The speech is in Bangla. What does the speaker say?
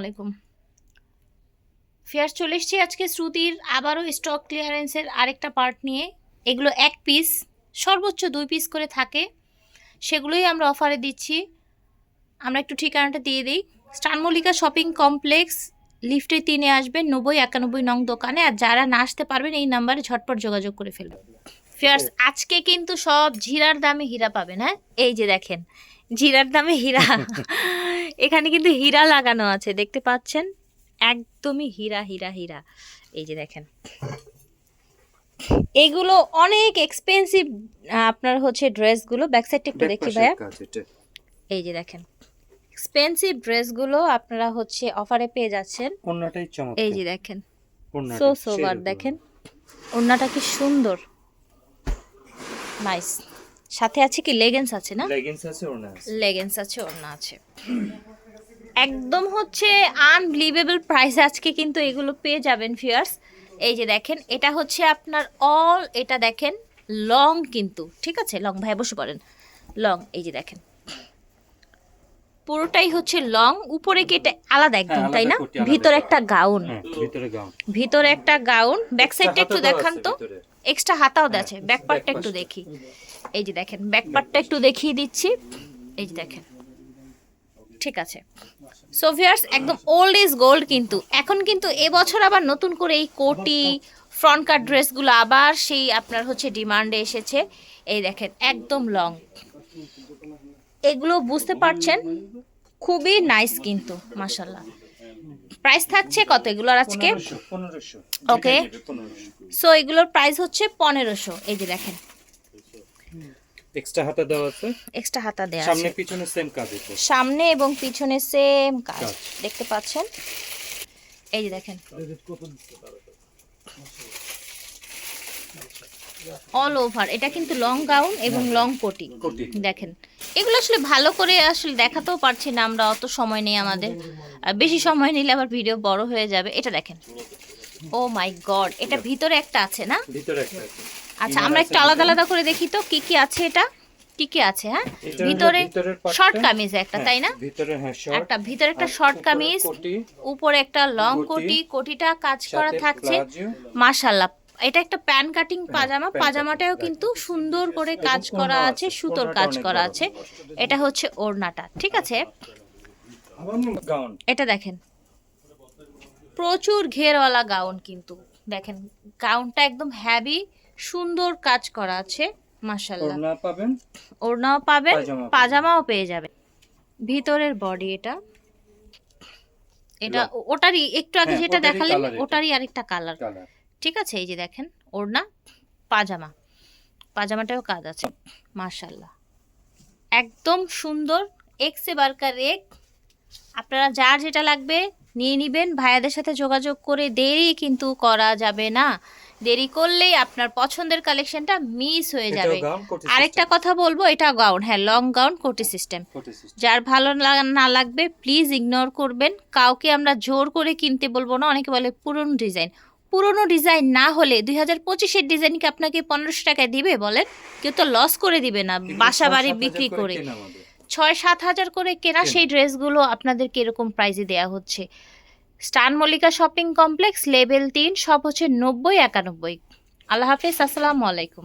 আলাইকুম। ফেয়ার চলে এসছি আজকে শ্রুতির আবারও স্টক ক্লিয়ারেন্সের আরেকটা পার্ট নিয়ে। এগুলো এক পিস সর্বোচ্চ দুই পিস করে থাকে। সেগুলোই আমরা অফারে দিচ্ছি। আমরা একটু ঠিকানাটা দিয়ে দিই। স্টানমল্লিকা শপিং কমপ্লেক্স লিফটে তিনে আসবেন, নব্বই একানব্বই নং দোকানে। আর যারা না আসতে পারবেন, এই নাম্বারে ঝটপট যোগাযোগ করে ফেলবেন। ফেয়ার্স আজকে কিন্তু সব ঝিরার দামে হীরা পাবেন হ্যাঁ? এই যে দেখেন জিরার দামে হীরা। এখানে কিন্তু হীরা লাগানো আছে দেখতে পাচ্ছেন? একদমই হীরা হীরা হীরা। এই যে দেখেন। এগুলো অনেক এক্সপেন্সিভ আপনার হচ্ছে ড্রেসগুলো। ব্যাক সাইডটা একটু দেখি ভাইয়া। এই যে দেখেন। এক্সপেন্সিভ ড্রেসগুলো আপনারা হচ্ছে অফারে পেয়ে যাচ্ছেন। চমৎকার। এই যে দেখেন। সো সোবার দেখেন। ওড়নাটা কি সুন্দর। নাইস সাথে আছে কি লেগেন্স আছে না? লেগেন্স আছে ওড়না আছে। লেগেন্স আছে ওড়না আছে। একদম হচ্ছে আনবিলিভেবল প্রাইস আজকে কিন্তু এগুলো পেয়ে যাবেন ফিয়ার্স এই যে দেখেন এটা হচ্ছে আপনার অল এটা দেখেন লং কিন্তু। ঠিক আছে? লং ভাই বসে পড়েন। লং এই যে দেখেন। পুরোটাই হচ্ছে লং উপরে কি এটা আলাদা একদম হ্যাঁ, তাই না? আলাদা ভিতরে একটা গাউন হ্যাঁ ভিতরে একটা গাউন ব্যাক সাইডটা একটু দেখান তো। এক্সট্রা হাতাও হ্যাঁ, আছে ব্যাক পার্টটা একটু দেখি। এই যে দেখেন ব্যাক পার্টটা একটু দেখিয়ে দিচ্ছি। এই যে দেখেন। ঠিক আছে। সোভিয়ার্স একদম ওল্ড ইজ গোল্ড কিন্তু। এখন কিন্তু এবছর আবার নতুন করে এই কোটি ফ্রন্ট কাট ড্রেসগুলো আবার সেই আপনার হচ্ছে ডিমান্ডে এসেছে। এই দেখেন একদম লং এগুলো বুঝতে পারছেন খুবই নাইস কিন্তু মাশাল্লাহ প্রাইস থাকছে কত এগুলোর আজকে? পনেরোশো সো এগুলোর প্রাইস হচ্ছে পনেরোশো এই যে দেখেন। এক্সট্রা হাতা দেওয়া আছে। এক্সট্রা হাতা দেওয়া সামনে আছে। পিছনে সেম কাজ আছে সামনে এবং পিছনে সেম কাজ। কাজ। দেখতে পাচ্ছেন? এই যে দেখেন। অল ওভার এটা কিন্তু লং গাউন এবং লং কোটি দেখেন। এগুলো আসলে ভালো করে আসলে দেখাতেও পারছি না আমরা অত সময় নেই আমাদের। আর বেশি সময় নিলে আবার ভিডিও বড় হয়ে যাবে। এটা দেখেন। ও মাই গড এটা ভিতরে একটা আছে না? ভিতরে একটা আছে। আচ্ছা আমরা একটু আলাদা আলাদা করে দেখি তো কি কি আছে এটা? কি কি আছে হ্যাঁ? ভিতরে শর্ট কামিজ একটা হ্যাঁ, তাই না? ভিতরে হ্যাঁ শর্ট একটা ভিতরে একটা শর্ট কামিজ উপরে একটা লং কোটি, কোটি কোটিটা কাজ করা থাকছে। প্লাজো, মাশাল্লাহ এটা একটা প্যান কাটিং পাজামা। পাজামাটাও কিন্তু সুন্দর করে কাজ করা আছে সুতোর কাজ করা আছে। এটা হচ্ছে ওড়নাটা ঠিক আছে? এটা দেখেন। প্রচুর ঘেরওয়ালা গাউন কিন্তু। দেখেন গাউনটা একদম হ্যাভি সুন্দর কাজ করা আছে মাশাল্লাহ ওড়না পাবেন। ওড়নাও পাবেন পাজামাও পেয়ে যাবেন। ভিতরের বডি এটা। এটা ওটারই একটু আগে হ্যাঁ, যেটা দেখালেন ওটারই আরেকটা কালার কালার ঠিক আছে এই যে দেখেন ওড়না পাজামা। পাজামাটাও কাজ আছে মার্শাল্লাহ একদম সুন্দর এক্সে বারকার এক আপনারা যার যেটা লাগবে নিয়ে নিবেন ভাইয়াদের সাথে যোগাযোগ করে দেরি কিন্তু করা যাবে না। দেরি করলেই আপনার পছন্দের কালেকশনটা মিস হয়ে যাবে। আরেকটা কথা বলব এটা গাউন হ্যাঁ লং গাউন কোটি সিস্টেম যার ভালো না লাগবে প্লিজ ইগনোর করবেন। কাউকে আমরা জোর করে কিনতে বলব না অনেকে বলে পুরনো ডিজাইন পুরনো ডিজাইন না হলে দুই হাজার পঁচিশের ডিজাইন কি আপনাকে পনেরোশো টাকায় দিবে বলেন? কেউ তো লস করে দিবে না বাসা বাড়ি বিক্রি করে ছয় সাত হাজার করে কেনা। সেই ড্রেসগুলো আপনাদেরকে এরকম প্রাইজে দেওয়া হচ্ছে। স্টান মল্লিকা শপিং কমপ্লেক্স লেভেল তিন সব হচ্ছে নব্বই একানব্বই। আল্লাহ হাফিজ আসসালামু আলাইকুম।